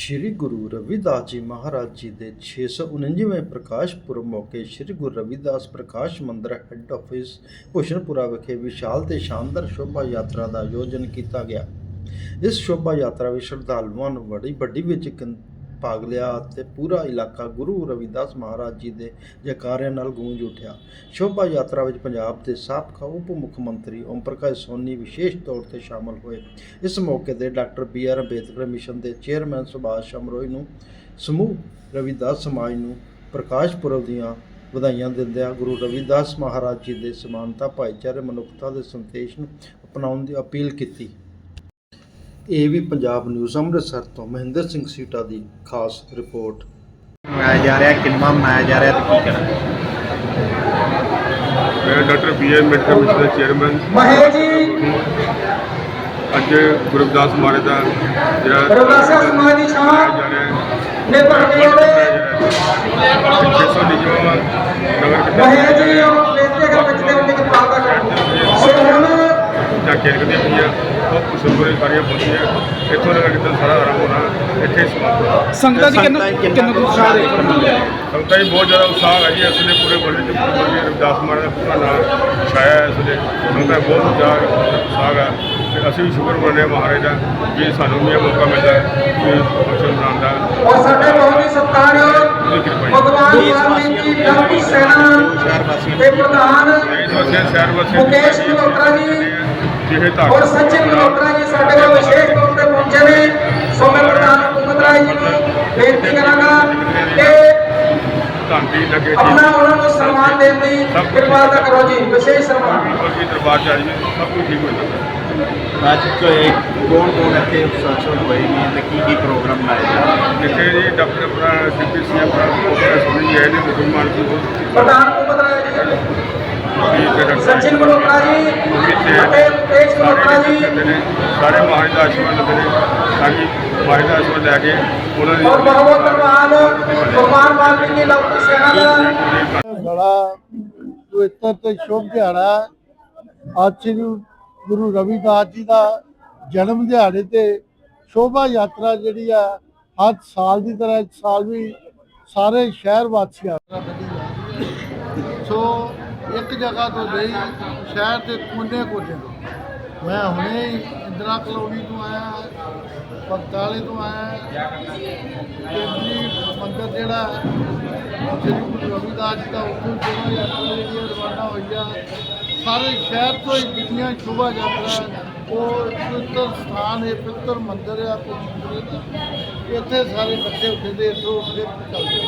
ਸ੍ਰੀ ਗੁਰੂ ਰਵਿਦਾਸ ਜੀ ਮਹਾਰਾਜ ਜੀ ਦੇ 649ਵੇਂ ਪ੍ਰਕਾਸ਼ ਪੁਰਬ ਮੌਕੇ ਸ੍ਰੀ ਗੁਰੂ ਰਵਿਦਾਸ ਪ੍ਰਕਾਸ਼ ਮੰਦਿਰ ਹੈੱਡ ਆਫਿਸ ਭੂਸ਼ਣਪੁਰਾ ਵਿਖੇ ਵਿਸ਼ਾਲ ਤੇ ਸ਼ਾਨਦਾਰ ਸ਼ੋਭਾ ਯਾਤਰਾ ਦਾ ਆਯੋਜਨ ਕੀਤਾ ਗਿਆ। ਇਸ ਸ਼ੋਭਾ ਯਾਤਰਾ ਵਿੱਚ ਸ਼ਰਧਾਲੂਆਂ ਨੂੰ ਬੜੀ ਵੱਡੀ ਵਿੱਚ ਗਿਣ- ਭਾਗ ਲਿਆ ਅਤੇ ਪੂਰਾ ਇਲਾਕਾ ਗੁਰੂ ਰਵਿਦਾਸ ਮਹਾਰਾਜ ਜੀ ਦੇ ਜੈਕਾਰਿਆਂ ਨਾਲ ਗੂੰਜ ਉੱਠਿਆ। ਸ਼ੋਭਾ ਯਾਤਰਾ ਵਿੱਚ ਪੰਜਾਬ ਦੇ ਸਾਬਕਾ ਉਪ ਮੁੱਖ ਮੰਤਰੀ ਓਮ ਪ੍ਰਕਾਸ਼ ਸੋਨੀ ਵਿਸ਼ੇਸ਼ ਤੌਰ ਤੇ ਸ਼ਾਮਲ ਹੋਏ। ਇਸ ਮੌਕੇ ਤੇ doctor B R Ambedkar mission ਦੇ ਚੇਅਰਮੈਨ ਸੁਭਾਸ਼ ਸ਼ਮਰੋਈ ਨੂੰ ਸਮੂਹ ਰਵਿਦਾਸ ਸਮਾਜ ਨੂੰ ਪ੍ਰਕਾਸ਼ ਪੁਰਬ ਦੀਆਂ ਵਧਾਈਆਂ ਦਿੰਦਿਆਂ ਗੁਰੂ ਰਵਿਦਾਸ ਮਹਾਰਾਜ ਜੀ ਦੇ ਸਮਾਨਤਾ, ਭਾਈਚਾਰੇ, ਮਨੁੱਖਤਾ ਦੇ ਸੰਦੇਸ਼ ਨੂੰ ਅਪਣਾਉਣ ਦੀ ਅਪੀਲ ਕੀਤੀ। ਇਹ ਵੀ ਪੰਜਾਬ ਨਿਊਜ਼ ਅੰਮ੍ਰਿਤਸਰ ਤੋਂ ਮਹਿੰਦਰ ਸਿੰਘ ਸੀਟਾ ਦੀ ਖਾਸ ਰਿਪੋਰਟ। ਮਨਾਇਆ ਜਾ ਰਿਹਾ ਕਿੰਨਾ ਮਨਾਇਆ ਜਾ ਰਿਹਾ ਤੇ ਕੀ ਕਰਾਂ? ਮੈਂ doctor B M medical mission ਦਾ ਚੇਅਰਮੈਨ। ਅੱਜ ਗੁਰਦਾਸ ਮਹਾਰਾਜ ਦਾ ਜਿਹੜਾ ਰਵਿਦਾਸ ਸਮਾਜ ਦੀ ਸ਼ਾਨ ਜਾ ਨੇ ਭਰਤੀ ਹੋਵੇ 690ਵਾਂ ਨਗਰ ਮਹੇ ਜੀ ਕੀਰਤਨ ਉਹ ਬੇਨਤੀ ਕਰ ਵਿੱਚ ਦੇ ਉੱਤੇ ਕਿਰਪਾਲਤਾ ਕਰੋ ਸੋ ਹੁਣ ਜਾਂ ਕੇਰਕ ਦੀਆਂ ਪਈਆਂ ਉਹ ਕੁਸ਼ਲਪੁਰੇ ਸਾਰੀਆਂ ਪਹੁੰਚੀਆਂ ਇੱਥੋਂ ਨਗਰ ਕੀਰਤਨ ਸਾਰਾ ਆਰੰਭ ਹੋਣਾ ਇੱਥੇ ਸਮਾਪਤ ਸੰਗਤਾਂ ਦੀ ਕਿੰਨਾ ਕਿੰਨਾ ਕੁ ਉਤਸ਼ਾਹ ਦੇਖਣ ਨੂੰ ਮਿਲਿਆ? ਸੰਗਤਾਂ ਜੀ ਬਹੁਤ ਜ਼ਿਆਦਾ ਉਤਸ਼ਾਹ ਹੈ ਜੀ ਇਸ ਵੇਲੇ ਪੂਰੇ ਵਰਲਡ ਚ ਪੂਰੇ ਰਵਿਦਾਸ ਮਹਾਰਾਜ ਦਾ ਪੂਰਾ ਨਾਮ ਛਾਇਆ ਹੈ ਇਸ ਵੇਲੇ ਸੰਗਤਾਂ ਬਹੁਤ ਜ਼ਿਆਦਾ ਉਤਸ਼ਾਹ ਹੈ ਤੇ ਅਸੀਂ ਵੀ ਸ਼ੁਕਰ ਮੰਨਦੇ ਹਾਂ ਮਹਾਰਾਜ ਦਾ ਵੀ ਸਾਨੂੰ ਵੀ ਇਹ ਮੌਕਾ ਮਿਲਦਾ ਹੈ ਕਿ ਫੰਕਸ਼ਨ ਬਣਾਉਣ ਦਾ। ਔਰ ਸਾਡੇ ਬਹੁਤ ਹੀ। ਸਤਿਕਾਰਯੋਗ ਭਗਵਾਨ ਵਾਲਮੀਕੀ ਜਨਤੀ ਸੈਨਾ ਦੇ ਪ੍ਰਧਾਨ ਮੁਕੇਸ਼ ਮਲਹੋਤਰਾ ਜੀ ਔਰ ਸਚਿਨ ਮਲਹੋਤਰਾ ਜੀ ਸਾਡੇ ਕੋਲ ਵਿਸ਼ੇਸ਼ ਤੌਰ ਤੇ ਪਹੁੰਚੇ ਨੇ। ਸੋ ਮੈਂ ਪ੍ਰਧਾਨ ਹੁਕਮਤ ਰਾਏ ਜੀ ਨੂੰ ਬੇਨਤੀ ਕਰਾਂਗਾ ਕਿ ਆਪਣਾ ਉਹਨਾਂ ਨੂੰ ਸਨਮਾਨ ਦੇਣ ਦੀ ਕਿਰਪਾਲਤਾ ਕਰੋ ਜੀ, ਵਿਸ਼ੇਸ਼ ਸਨਮਾਨ। ਦਰਬਾਰ ਚ ਆ ਜਾਈਏ ਸਭ ਕੁਝ ਠੀਕ ਹੋ ਜਾਂਦਾ ਅੱਜ ਕੋਈ ਕੌਣ ਕੌਣ ਇੱਥੇ ਉਤਸ਼ਾਹ ਹੋਏ ਨੇ ਤੇ ਕੀ ਕੀ ਪ੍ਰੋਗਰਾਮ ਲਾਏ ਜਾ ਰਹੇ ਜਿੱਥੇ ਜੀ ਡਾਕਟਰ ਆਪਣਾ ਸਿੱਧੀ ਸੀ ਆਪਣਾ ਪ੍ਰੋਗਰਾਮ ਸੁਣੀ ਜੀ ਆਏ ਨੇ ਮੁਸਲਮਾਨ ਜੀ ਬਹੁਤ ਪ੍ਰਧਾਨ ਹੁਕਮਤ ਰਾਏ ਜੀ। ਠੀਕ ਹੈ ਡਾਕਟਰ। ਸਚਿਨ ਮਲਹੋਤਰਾ ਜੀ ਅਤੇ ਮੁਕੇਸ਼ ਮਲਹੋਤਰਾ ਜੀ। ਸਾਰੇ ਮਹਾਰਾਜ ਦਾ ਆਸ਼ੀਰਵਾਦ ਲੈਂਦੇ ਨੇ। ਤਾਂ ਕਿ ਮਹਾਰਾਜ ਦਾ ਆਸ਼ੀਰਵਾਦ ਲੈ ਕੇ ਉਹਨਾਂ ਦੀ ਔਰ ਬਹੁਤ ਬਹੁਤ ਧੰਨਵਾਦ। ਭਗਵਾਨ ਵਾਲਮੀਕੀ ਲਵ ਸੈਨਾ ਦਾ। ਬੜਾ ਪਵਿੱਤਰ ਤੇ ਸ਼ੁਭ ਦਿਹਾੜਾ। ਅੱਜ ਸ੍ਰੀ ਗੁਰੂ ਰਵਿਦਾਸ ਜੀ ਦਾ ਜਨਮ ਦਿਹਾੜੇ ਤੇ ਸ਼ੋਭਾ ਯਾਤਰਾ ਜਿਹੜੀ ਆ, ਹਰ ਸਾਲ ਦੀ ਤਰ੍ਹਾਂ ਇਸ ਸਾਲ ਵੀ ਸਾਰੇ ਸ਼ਹਿਰ ਵਾਸੀਆਂ ਸੋ ਇੱਕ ਜਗ੍ਹਾ ਤੋਂ ਨਹੀਂ, ਸ਼ਹਿਰ ਦੇ ਕੋਨੇ ਕੋਨੇ ਤੋਂ। ਮੈਂ ਹੁਣੇ ਇੰਦਰਾ ਕਲੋਨੀ ਤੋਂ ਆਇਆ ਪਗਤਾਲੇ ਤੋਂ ਆਇਆ। ਕੇਂਦਰੀ ਮੰਦਿਰ ਜਿਹੜਾ ਸ੍ਰੀ ਗੁਰੂ ਰਵਿਦਾਸ ਜੀ ਦਾ ਉੱਥੋਂ ਸ਼ੋਭਾ ਯਾਤਰਾ ਜਿਹੜੀ ਰਵਾਨਾ ਹੋਈ ਆ। ਸਾਰੇ ਸ਼ਹਿਰ ਤੋਂ ਹੀ ਜਿੰਨੀਆਂ ਸ਼ੋਭਾ ਯਾਤਰਾ ਉਹ ਪਵਿੱਤਰ ਸਥਾਨ ਹੈ, ਪਵਿੱਤਰ ਮੰਦਿਰ ਆ ਪੁਸ਼ਕਰੇ ਦਾ ਇੱਥੇ ਸਾਰੇ ਇਕੱਠੇ ਹੁੰਦੇ ਤੇ ਇੱਥੋਂ ਫਿਰ ਚੱਲਦੇ।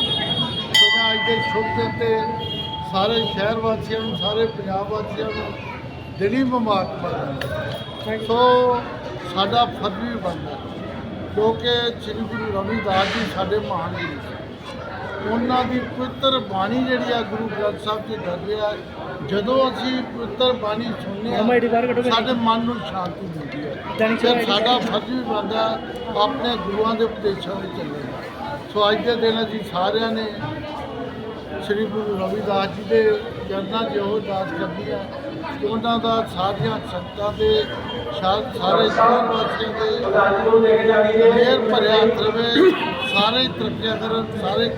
ਸੋ ਅੱਜ ਦੇ ਸ਼ੁਭ ਦਿਨ ਤੇ ਸਾਰੇ ਸ਼ਹਿਰ ਵਾਸੀਆਂ ਨੂੰ, ਸਾਰੇ ਪੰਜਾਬ ਵਾਸੀਆਂ ਨੂੰ ਦਿਲੀ ਮੁਬਾਰਕਬਾਦ ਦਿੰਦਾ। ਸੋ ਸਾਡਾ ਫਰਜ਼ ਵੀ ਬਣਦਾ ਕਿਉਂਕਿ ਸ੍ਰੀ ਗੁਰੂ ਰਵਿਦਾਸ ਜੀ ਸਾਡੇ ਮਹਾਨ ਗੁਰੂ ਉਹਨਾਂ ਦੀ ਪਵਿੱਤਰ ਬਾਣੀ ਜਿਹੜੀ ਆ ਗੁਰੂ ਗ੍ਰੰਥ ਸਾਹਿਬ ਜੀ ਦਰਜੇ ਆ ਜਦੋਂ ਅਸੀਂ ਪਵਿੱਤਰ ਬਾਣੀ ਸੁਣਦੇ ਆ ਸਾਡੇ ਮਨ ਨੂੰ ਸ਼ਾਂਤੀ ਮਿਲਦੀ ਹੈ ਤੇ ਸਾਡਾ ਫਰਜ਼ ਵੀ ਬਣਦਾ ਆਪਣੇ ਗੁਰੂਆਂ ਦੇ ਉਪਦੇਸ਼ਾਂ ਤੇ ਚੱਲਣਾ ਸੋ ਅੱਜ ਦੇ ਦਿਨ ਅਸੀਂ ਸਾਰਿਆਂ ਨੇ ਸ੍ਰੀ ਗੁਰੂ ਰਵਿਦਾਸ ਜੀ ਦੇ ਚਰਨਾਂ 'ਚ ਉਹ ਅਰਦਾਸ ਕਰਨੀ ਹੈ ਉਹਨਾਂ ਦਾ ਸਾਰੀਆਂ ਸੰਗਤਾਂ ਦੇ ਸਾਰੇ ਸ਼ਹਿਰ ਵਾਸੀਆਂ ਦੇ ਮਿਹਰ ਭਰਿਆ ਰਵੇ ਸਾਰੇ ਤਰੱਕੀਆਂ ਕਰਨ, ਸਾਰੇ